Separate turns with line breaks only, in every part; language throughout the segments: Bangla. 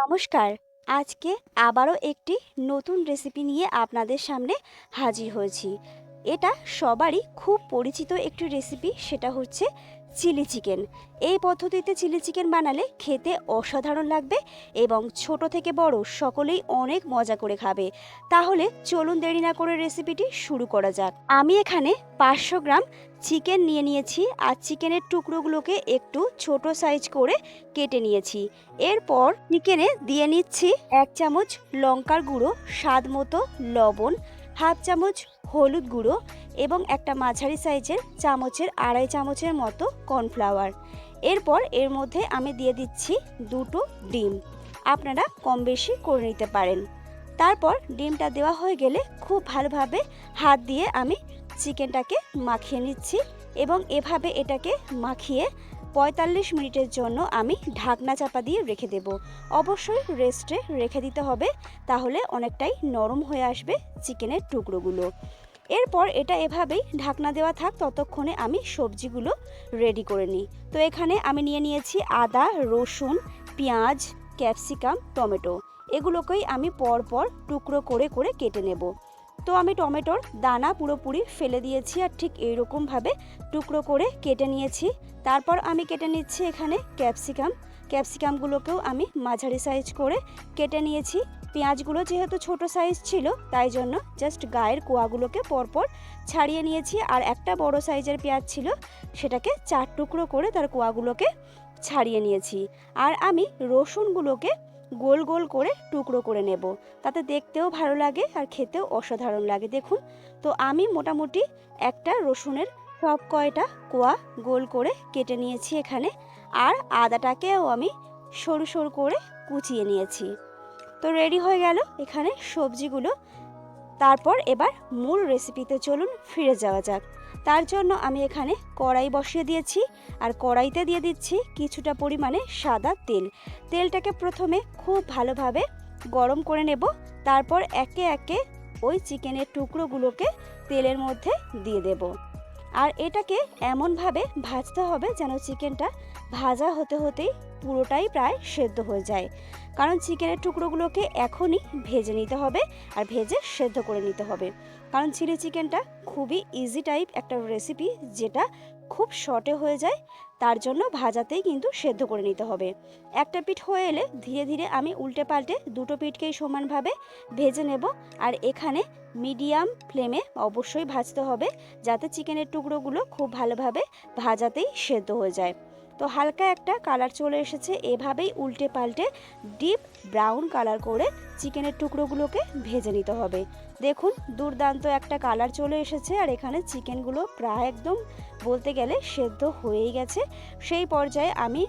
নমস্কার। আজকে আবারও একটি নতুন রেসিপি নিয়ে আপনাদের সামনে হাজির হয়েছি। এটা সবারই খুব পরিচিত একটি রেসিপি সেটা হচ্ছে চিলি চিকেন। এই পদ্ধতিতে চিলি চিকেন বানালে খেতে অসাধারণ লাগবে এবং ছোট থেকে বড় সকলেই অনেক মজা করে খাবে। তাহলে চলুন দেরি না করে রেসিপিটি শুরু করা যাক। আমি এখানে পাঁচশো গ্রাম চিকেন নিয়ে নিয়েছি আর চিকেনের টুকরোগুলোকে একটু ছোট সাইজ করে কেটে নিয়েছি। এরপর চিকেনে দিয়ে নিচ্ছি এক চামচ লঙ্কার গুঁড়ো, স্বাদ মতো লবণ হাফ চামচ হলুদ গুঁড়ো এবং একটা মাঝারি সাইজের চামচের আড়াই চামচের মতো কর্নফ্লাওয়ার। এরপর এর মধ্যে আমি দিয়ে দিচ্ছি দুটো ডিম। আপনারা কম বেশি করে নিতে পারেন। তারপর ডিমটা দেওয়া হয়ে গেলে খুব ভালোভাবে হাত দিয়ে আমি চিকেনটাকে মাখিয়ে নিচ্ছি এবং এভাবে এটাকে মাখিয়ে পঁয়তাল্লিশ মিনিটের জন্য আমি ঢাকনা চাপা দিয়ে রেখে দেব। অবশ্যই রেস্টে রেখে দিতে হবে, তাহলে অনেকটাই নরম হয়ে আসবে চিকেনের টুকরোগুলো। এরপর এটা এভাবেই ঢাকনা দেওয়া থাক, ততক্ষণে আমি সবজিগুলো রেডি করে নিই। তো এখানে আমি নিয়ে নিয়েছি আদা, রসুন, পেঁয়াজ ক্যাপসিকাম টমেটো। এগুলোকেই আমি পরপর টুকরো করে করে কেটে নেব। তো আমি টমেটোর দানা পুরোপুরি ফেলে দিয়েছি আর ঠিক এইরকমভাবে টুকরো করে কেটে নিয়েছি। তারপর আমি কেটে নিচ্ছি এখানে ক্যাপসিকাম। ক্যাপসিকামগুলোকেও আমি মাঝারি সাইজ করে কেটে নিয়েছি। পেঁয়াজগুলো যেহেতু ছোট সাইজ ছিল, তাই জন্য জাস্ট গায়ের কোয়াগুলোকে পরপর ছাড়িয়ে নিয়েছি আর একটা বড় সাইজের পেঁয়াজ ছিল, সেটাকে চার টুকরো করে তার কোয়াগুলোকে ছাড়িয়ে নিয়েছি। আর আমি রসুনগুলোকে গোল গোল করে টুকরো করে নেব। তাতে দেখতেও ভালো লাগে আর খেতেও অসাধারণ লাগে, দেখুন। তো আমি মোটামুটি একটা রসুনের সব কয়টা কোয়া গোল করে কেটে নিয়েছি এখানে, আর আদাটাকেও আমি সরু সরু করে কুচিয়ে নিয়েছি। তো রেডি হয়ে গেল এখানে সবজিগুলো। তারপর এবার মূল রেসিপিতে চলুন, ফিরে যাওয়া যাক। তার জন্য আমি এখানে কড়াই বসিয়ে দিয়েছি আর কড়াইতে দিয়ে দিচ্ছি কিছুটা পরিমাণে সাদা তেল। তেলটাকে প্রথমে খুব ভালোভাবে গরম করে নেব, তারপর একে একে ওই চিকেনের টুকরোগুলোকে তেলের মধ্যে দিয়ে দেব। আর এটাকে এমনভাবে ভাজতে হবে যেন চিকেনটা ভাজা হতে হতেই পুরোটাই প্রায় সেদ্ধ হয়ে যায়। কারণ চিকেনের টুকরোগুলোকে এখনই ভেজে নিতে হবে আর ভেজে সেদ্ধ করে নিতে হবে। কারণ চিলি চিকেনটা খুবই ইজি টাইপ একটা রেসিপি যেটা খুব শর্টে হয়ে যায়, তার জন্য ভাজাতেই কিন্তু সেদ্ধ করে নিতে হবে। একটা পিঠ হয়ে এলে ধীরে ধীরে আমি উল্টে পাল্টে দুটো পিঠকেই সমানভাবে ভেজে নেব আর এখানে মিডিয়াম ফ্লেমে অবশ্যই ভাজতে হবে যাতে চিকেনের টুকরোগুলো খুব ভালোভাবে ভাজাতেই সেদ্ধ হয়ে যায়। তো হালকা একটা কালার চলে এসেছে। এভাবেই উল্টে পাল্টে ডিপ ব্রাউন কালার করে চিকেনের টুকরোগুলোকে ভেজে নিতে হবে। দেখুন, দুর্দান্ত একটা কালার চলে এসেছে আর এখানে চিকেনগুলো প্রায় একদম বলতে গেলে সেদ্ধ হয়েই গেছে। সেই পর্যায়ে আমি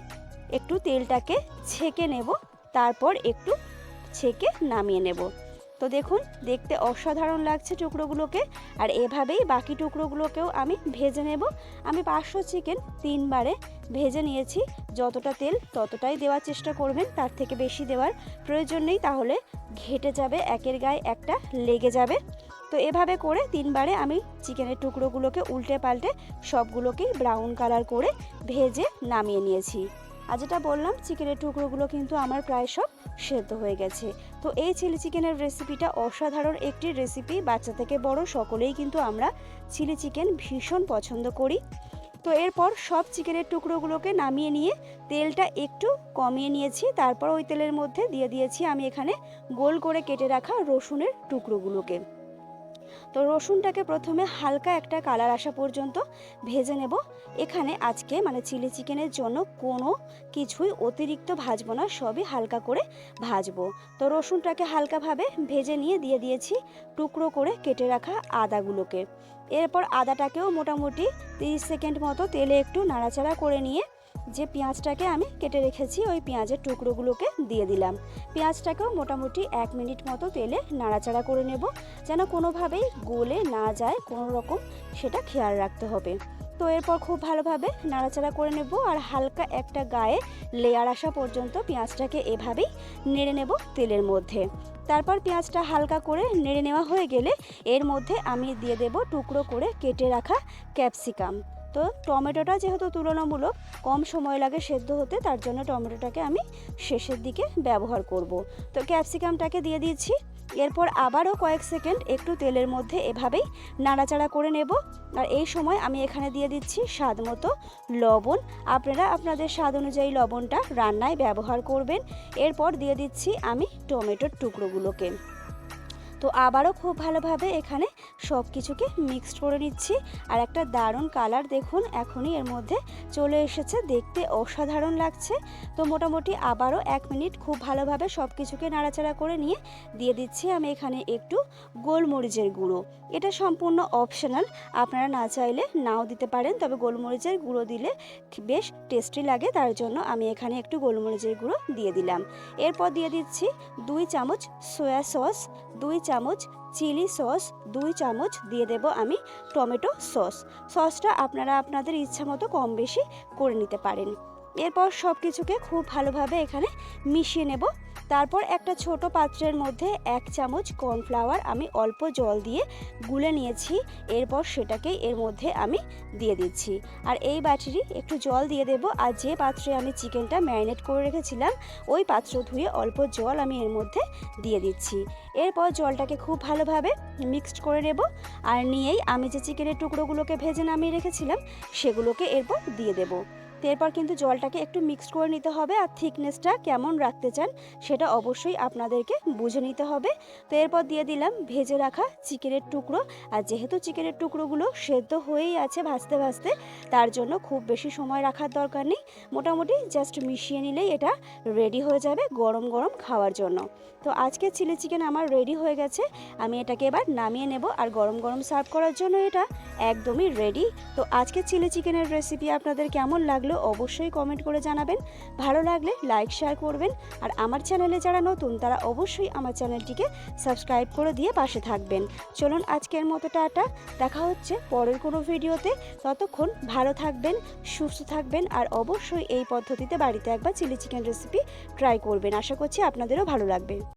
একটু তেলটাকে ছেঁকে নেব, তারপর একটু ছেঁকে নামিয়ে নেব। তো দেখুন, দেখতে অসাধারণ লাগছে টুকরোগুলোকে, আর এভাবেই বাকি টুকরোগুলোকেও আমি ভেজে নেব। আমি পাঁচশো চিকেন তিনবারে ভেজে নিয়েছি, যতটা তেল ততটাই দেওয়ার চেষ্টা করবেন, তার থেকে বেশি দেওয়ার প্রয়োজন নেই, তাহলে ঘেটে যাবে, একের গায়ে একটা লেগে যাবে। তো এভাবে করে তিনবারে আমি চিকেনের টুকরোগুলোকে উল্টে পাল্টে সবগুলোকেই ব্রাউন কালার করে ভেজে নামিয়ে নিয়েছি। আর যেটা বললাম, চিকেনের টুকরোগুলো কিন্তু আমার প্রায় সব সেদ্ধ হয়ে গেছে। তো এই চিলি চিকেনের রেসিপিটা অসাধারণ একটি রেসিপি বাচ্চা থেকে বড় সকলেই কিন্তু আমরা চিলি চিকেন ভীষণ পছন্দ করি। তো এরপর সব চিকেনের টুকরোগুলোকে নামিয়ে নিয়ে তেলটা একটু কমিয়ে নিয়েছি, তারপর ওই তেলের মধ্যে দিয়ে দিয়েছি আমি এখানে গোল করে কেটে রাখা রসুনের টুকরোগুলোকে। তো রসুনটাকে প্রথমে হালকা একটা কালার আসা পর্যন্ত ভেজে নেব। এখানে আজকে মানে চিলি চিকেনের জন্য কোনো কিছুই অতিরিক্ত ভাজবো না, সবই হালকা করে ভাজবো। তো রসুনটাকে হালকাভাবে ভেজে নিয়ে দিয়ে দিয়েছি টুকরো করে কেটে রাখা আদাগুলোকে। এরপর আদাটাকেও মোটামুটি তিরিশ সেকেন্ড মতো তেলে একটু নাড়াচাড়া করে নিয়ে যে পেঁয়াজটাকে আমি কেটে রেখেছি, ওই পেঁয়াজের টুকরোগুলোকে দিয়ে দিলাম। পেঁয়াজটাকেও মোটামুটি এক মিনিট মতো তেলে নাড়াচাড়া করে নেব, যেন কোনোভাবেই গলে না যায়, কোনো রকম সেটা খেয়াল রাখতে হবে। তো এরপর খুব ভালোভাবে নাড়াচাড়া করে নেব আর হালকা একটা গায়ে লেয়ার আসা পর্যন্ত পেঁয়াজটাকে এভাবেই নেড়ে নেব তেলের মধ্যে। তারপর পেঁয়াজটা হালকা করে নেড়ে নেওয়া হয়ে গেলে এর মধ্যে আমি দিয়ে দেব টুকরো করে কেটে রাখা ক্যাপসিকাম। তো টমেটোটা যেহেতু তুলনামূলক কম সময় লাগে সেদ্ধ হতে, তার জন্য টমেটোটাকে আমি শেষের দিকে ব্যবহার করব। তো ক্যাপসিকামটাকে দিয়ে দিচ্ছি এরপর আবারও কয়েক সেকেন্ড একটু তেলের মধ্যে এভাবেই নাড়াচাড়া করে নেব। আর এই সময় আমি এখানে দিয়ে দিচ্ছি স্বাদ মতো লবণ। আপনারা আপনাদের স্বাদ অনুযায়ী লবণটা রান্নায় ব্যবহার করবেন। এরপর দিয়ে দিচ্ছি আমি টমেটোর টুকরোগুলোকে। তো আবারও খুব ভালোভাবে এখানে সব কিছুকে মিক্সড করে নিচ্ছি। আর একটা দারুণ কালার দেখুন, এখনই এর মধ্যে চলে এসেছে। দেখতে অসাধারণ লাগছে। তো মোটামুটি আবারও এক মিনিট খুব ভালোভাবে সব কিছুকে নাড়াচাড়া করে নিয়ে দিয়ে দিচ্ছি আমি এখানে একটু গোলমরিচের গুঁড়ো। এটা সম্পূর্ণ অপশনাল আপনারা না চাইলে নাও দিতে পারেন, তবে গোলমরিচের গুঁড়ো দিলে বেশ টেস্টি লাগে, তার জন্য আমি এখানে একটু গোলমরিচের গুঁড়ো দিয়ে দিলাম। এরপর দিয়ে দিচ্ছি দুই চামচ সয়া সস দুই চামচ চিলি সস, দুই চামচ দিয়ে দেব আমি টমেটো সস। সসটা আপনারা আপনাদের ইচ্ছা মতো কম বেশি করে নিতে পারেন। এরপর সব কিছুকে খুব ভালোভাবে এখানে মিশিয়ে নেব। তারপর একটা ছোট পাত্রের মধ্যে এক চামচ কর্নফ্লাওয়ার আমি অল্প জল দিয়ে গুলে নিয়েছি। এরপর সেটাকে এর মধ্যে আমি দিয়ে দিচ্ছি। আর এই বাটিরই একটু জল দিয়ে দেব। আর যে পাত্রে আমি চিকেনটা ম্যারিনেট করে রেখেছিলাম, ওই পাত্র ধুয়ে অল্প জল আমি এর মধ্যে দিয়ে দিচ্ছি। এরপর জলটাকে খুব ভালোভাবে মিক্সড করে নেব। আর নিয়েই আমি যে চিকেনের টুকরোগুলোকে ভেজে নামিয়ে রেখেছিলাম, সেগুলোকে এরপর দিয়ে দেবো। এরপর কিন্তু জলটাকে একটু মিক্সড করে নিতে হবে আর থিকনেসটা কেমন রাখতে চান সেটা অবশ্যই আপনাদেরকে বুঝে নিতে হবে। তো এরপর দিয়ে দিলাম ভেজে রাখা চিকেনের টুকরো। আর যেহেতু চিকেনের টুকরোগুলো সেদ্ধ হয়েই আছে ভাজতে ভাজতে, তার জন্য খুব বেশি সময় রাখার দরকার নেই। মোটামুটি জাস্ট মিশিয়ে নিলেই এটা রেডি হয়ে যাবে গরম গরম খাওয়ার জন্য। তো আজকে চিলি চিকেন আমার রেডি হয়ে গেছে। আমি এটাকে এবার নামিয়ে নেব আর গরম গরম সার্ভ করার জন্য এটা একদমই রেডি তো আজকে চিলি চিকেনের রেসিপি আপনাদের কেমন লাগল অবশ্যই কমেন্ট করে জানাবেন। ভালো লাগলে লাইক শেয়ার করবেন। আর আমার চ্যানেলে যারা নতুন, তারা অবশ্যই আমার চ্যানেলটিকে সাবস্ক্রাইব করে দিয়ে পাশে থাকবেন। চলুন আজকের মতো টাটা। দেখা হচ্ছে পরের কোনো ভিডিওতে ততক্ষণ ভালো থাকবেন, সুস্থ থাকবেন, আর অবশ্যই এই পদ্ধতিতে বাড়িতে একবার চিলি চিকেন রেসিপি ট্রাই করবেন। আশা করছি আপনাদেরও ভালো লাগবে।